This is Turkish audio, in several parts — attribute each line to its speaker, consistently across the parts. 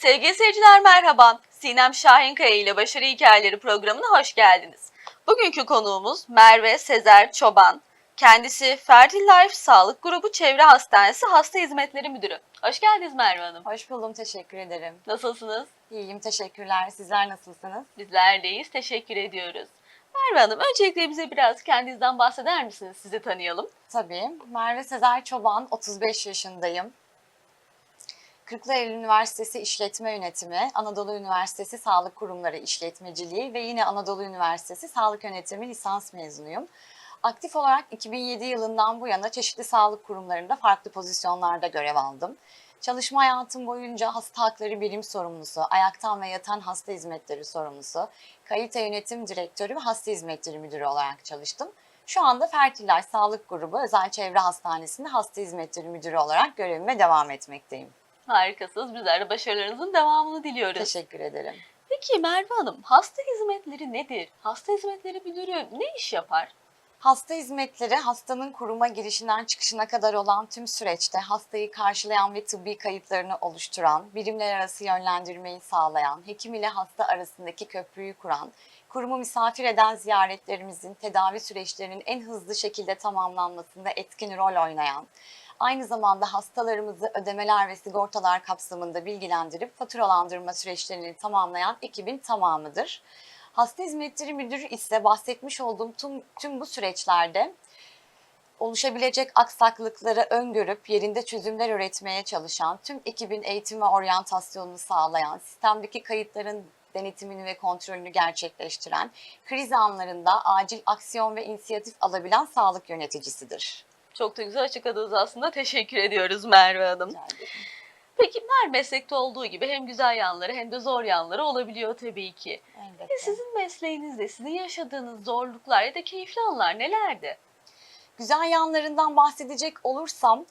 Speaker 1: Sevgili seyirciler merhaba. Sinem Şahinkaya ile Başarı Hikayeleri programına hoş geldiniz. Bugünkü konuğumuz Merve Sezer Çoban. Kendisi Fertil Life Sağlık Grubu Çevre Hastanesi Hasta Hizmetleri Müdürü. Hoş geldiniz Merve Hanım.
Speaker 2: Hoş buldum, teşekkür ederim.
Speaker 1: Nasılsınız?
Speaker 2: İyiyim, teşekkürler. Sizler nasılsınız?
Speaker 1: Bizler deyiz. Teşekkür ediyoruz. Merve Hanım öncelikle bize biraz kendinizden bahseder misiniz? Sizi tanıyalım.
Speaker 2: Tabii. Merve Sezer Çoban, 35 yaşındayım. Kırklareli Üniversitesi İşletme Yönetimi, Anadolu Üniversitesi Sağlık Kurumları İşletmeciliği ve yine Anadolu Üniversitesi Sağlık Yönetimi lisans mezunuyum. Aktif olarak 2007 yılından bu yana çeşitli sağlık kurumlarında farklı pozisyonlarda görev aldım. Çalışma hayatım boyunca hasta hakları birim sorumlusu, ayaktan ve yatan hasta hizmetleri sorumlusu, kalite yönetim direktörü ve hasta hizmetleri müdürü olarak çalıştım. Şu anda Fertilay Sağlık Grubu Özel Çevre Hastanesi'nde hasta hizmetleri müdürü olarak görevime devam etmekteyim.
Speaker 1: Harikasınız. Bizler de başarılarınızın devamını diliyoruz.
Speaker 2: Teşekkür ederim.
Speaker 1: Peki Merve Hanım, hasta hizmetleri nedir? Hasta hizmetleri müdürü ne iş yapar?
Speaker 2: Hasta hizmetleri hastanın kuruma girişinden çıkışına kadar olan tüm süreçte hastayı karşılayan ve tıbbi kayıtlarını oluşturan, birimler arası yönlendirmeyi sağlayan, hekim ile hasta arasındaki köprüyü kuran, kurumu misafir eden ziyaretlerimizin tedavi süreçlerinin en hızlı şekilde tamamlanmasında etkin rol oynayan, aynı zamanda hastalarımızı ödemeler ve sigortalar kapsamında bilgilendirip faturalandırma süreçlerini tamamlayan ekibin tamamıdır. Hasta Hizmetleri Müdürü ise bahsetmiş olduğum tüm, tüm bu süreçlerde oluşabilecek aksaklıkları öngörüp yerinde çözümler üretmeye çalışan, tüm ekibin eğitim ve oryantasyonunu sağlayan, sistemdeki kayıtların denetimini ve kontrolünü gerçekleştiren, kriz anlarında acil aksiyon ve inisiyatif alabilen sağlık yöneticisidir.
Speaker 1: Çok da güzel açıkladınız aslında. Teşekkür ediyoruz Merve Hanım. Peki her meslekte olduğu gibi hem güzel yanları hem de zor yanları olabiliyor tabii ki.
Speaker 2: Elbette.
Speaker 1: Peki sizin mesleğinizde sizin yaşadığınız zorluklar ya da keyifli anlar nelerdi?
Speaker 2: Güzel yanlarından bahsedecek olursam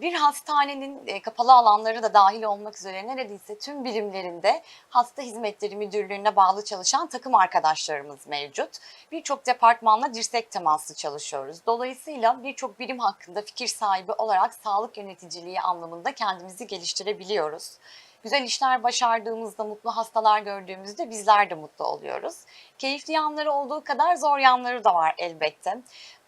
Speaker 2: bir hastanenin e, kapalı alanları da dahil olmak üzere neredeyse tüm birimlerinde hasta hizmetleri müdürlüğüne bağlı çalışan takım arkadaşlarımız mevcut. Birçok departmanla dirsek temaslı çalışıyoruz. Dolayısıyla birçok birim hakkında fikir sahibi olarak sağlık yöneticiliği anlamında kendimizi geliştirebiliyoruz. Güzel işler başardığımızda, mutlu hastalar gördüğümüzde bizler de mutlu oluyoruz. Keyifli yanları olduğu kadar zor yanları da var elbette.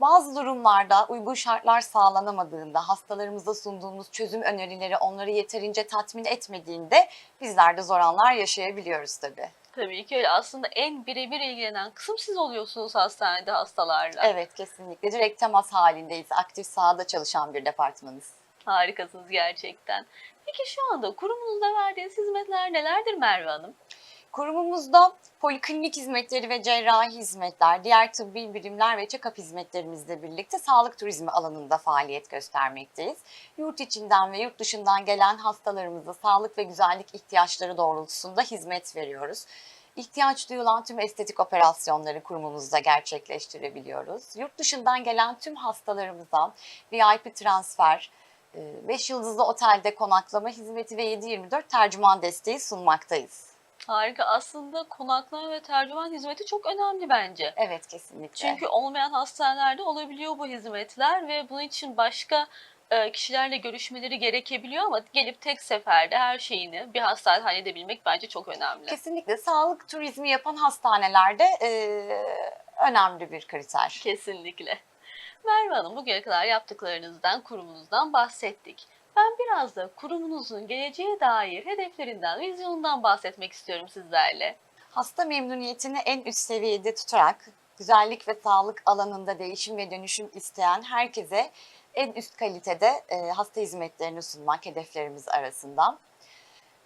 Speaker 2: Bazı durumlarda uygun şartlar sağlanamadığında, hastalarımıza sunduğumuz çözüm önerileri onları yeterince tatmin etmediğinde bizler de zor anlar yaşayabiliyoruz tabii.
Speaker 1: Tabii ki öyle. Aslında en birebir ilgilenen kısım siz oluyorsunuz hastanede hastalarla.
Speaker 2: Evet kesinlikle direkt temas halindeyiz. Aktif sahada çalışan bir departmanız.
Speaker 1: Harikasınız gerçekten. Peki şu anda kurumunuzda verdiğiniz hizmetler nelerdir Merve Hanım?
Speaker 2: Kurumumuzda poliklinik hizmetleri ve cerrahi hizmetler, diğer tıbbi birimler ve check-up hizmetlerimizle birlikte sağlık turizmi alanında faaliyet göstermekteyiz. Yurt içinden ve yurt dışından gelen hastalarımıza sağlık ve güzellik ihtiyaçları doğrultusunda hizmet veriyoruz. İhtiyaç duyulan tüm estetik operasyonları kurumumuzda gerçekleştirebiliyoruz. Yurt dışından gelen tüm hastalarımıza VIP transfer, 5 yıldızlı otelde konaklama hizmeti ve 7-24 tercüman desteği sunmaktayız.
Speaker 1: Harika. Aslında konaklama ve tercüman hizmeti çok önemli bence.
Speaker 2: Evet kesinlikle.
Speaker 1: Çünkü olmayan hastanelerde olabiliyor bu hizmetler ve bunun için başka e, kişilerle görüşmeleri gerekebiliyor ama gelip tek seferde her şeyini bir hastanede halledebilmek bence çok önemli.
Speaker 2: Kesinlikle sağlık turizmi yapan hastanelerde e, önemli bir kriter.
Speaker 1: Kesinlikle. Merve Hanım bugüne kadar yaptıklarınızdan, kurumunuzdan bahsettik. Ben biraz da kurumunuzun geleceğe dair hedeflerinden, vizyonundan bahsetmek istiyorum sizlerle.
Speaker 2: Hasta memnuniyetini en üst seviyede tutarak güzellik ve sağlık alanında değişim ve dönüşüm isteyen herkese en üst kalitede e, hasta hizmetlerini sunmak hedeflerimiz arasında.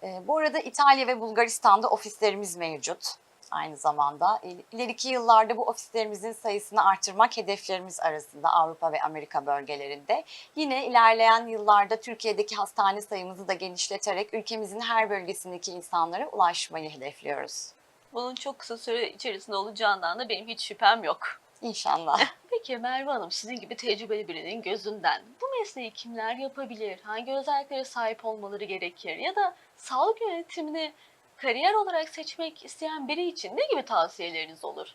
Speaker 2: E, bu arada İtalya ve Bulgaristan'da ofislerimiz mevcut. Aynı zamanda ileriki yıllarda bu ofislerimizin sayısını artırmak hedeflerimiz arasında Avrupa ve Amerika bölgelerinde. Yine ilerleyen yıllarda Türkiye'deki hastane sayımızı da genişleterek ülkemizin her bölgesindeki insanlara ulaşmayı hedefliyoruz.
Speaker 1: Bunun çok kısa süre içerisinde olacağından da benim hiç şüphem yok.
Speaker 2: İnşallah.
Speaker 1: Peki Merve Hanım sizin gibi tecrübeli birinin gözünden bu mesleği kimler yapabilir? Hangi özelliklere sahip olmaları gerekir? Ya da sağlık yönetimini kariyer olarak seçmek isteyen biri için ne gibi tavsiyeleriniz olur?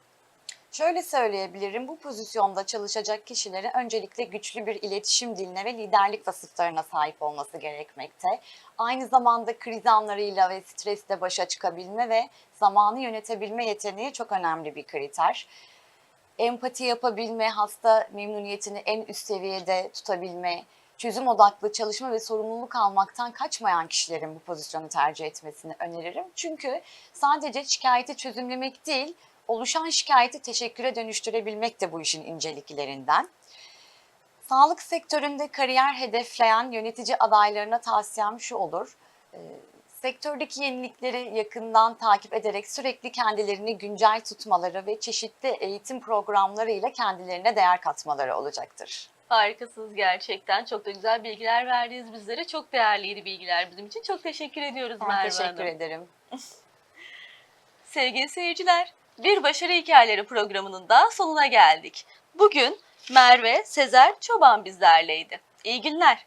Speaker 2: Şöyle söyleyebilirim, bu pozisyonda çalışacak kişilerin öncelikle güçlü bir iletişim diline ve liderlik vasıflarına sahip olması gerekmekte. Aynı zamanda kriz anlarıyla ve stresle başa çıkabilme ve zamanı yönetebilme yeteneği çok önemli bir kriter. Empati yapabilme, hasta memnuniyetini en üst seviyede tutabilme, çözüm odaklı çalışma ve sorumluluk almaktan kaçmayan kişilerin bu pozisyonu tercih etmesini öneririm. Çünkü sadece şikayeti çözümlemek değil, oluşan şikayeti teşekküre dönüştürebilmek de bu işin inceliklerinden. Sağlık sektöründe kariyer hedefleyen yönetici adaylarına tavsiyem şu olur. Ee, Sektördeki yenilikleri yakından takip ederek sürekli kendilerini güncel tutmaları ve çeşitli eğitim programlarıyla kendilerine değer katmaları olacaktır.
Speaker 1: Harikasınız gerçekten. Çok da güzel bilgiler verdiniz bizlere. Çok değerliydi bilgiler bizim için. Çok teşekkür ediyoruz
Speaker 2: Ben
Speaker 1: Merve
Speaker 2: teşekkür
Speaker 1: Hanım.
Speaker 2: ederim.
Speaker 1: Sevgili seyirciler, Bir Başarı Hikayeleri programının da sonuna geldik. Bugün Merve Sezer Çoban bizlerleydi. İyi günler.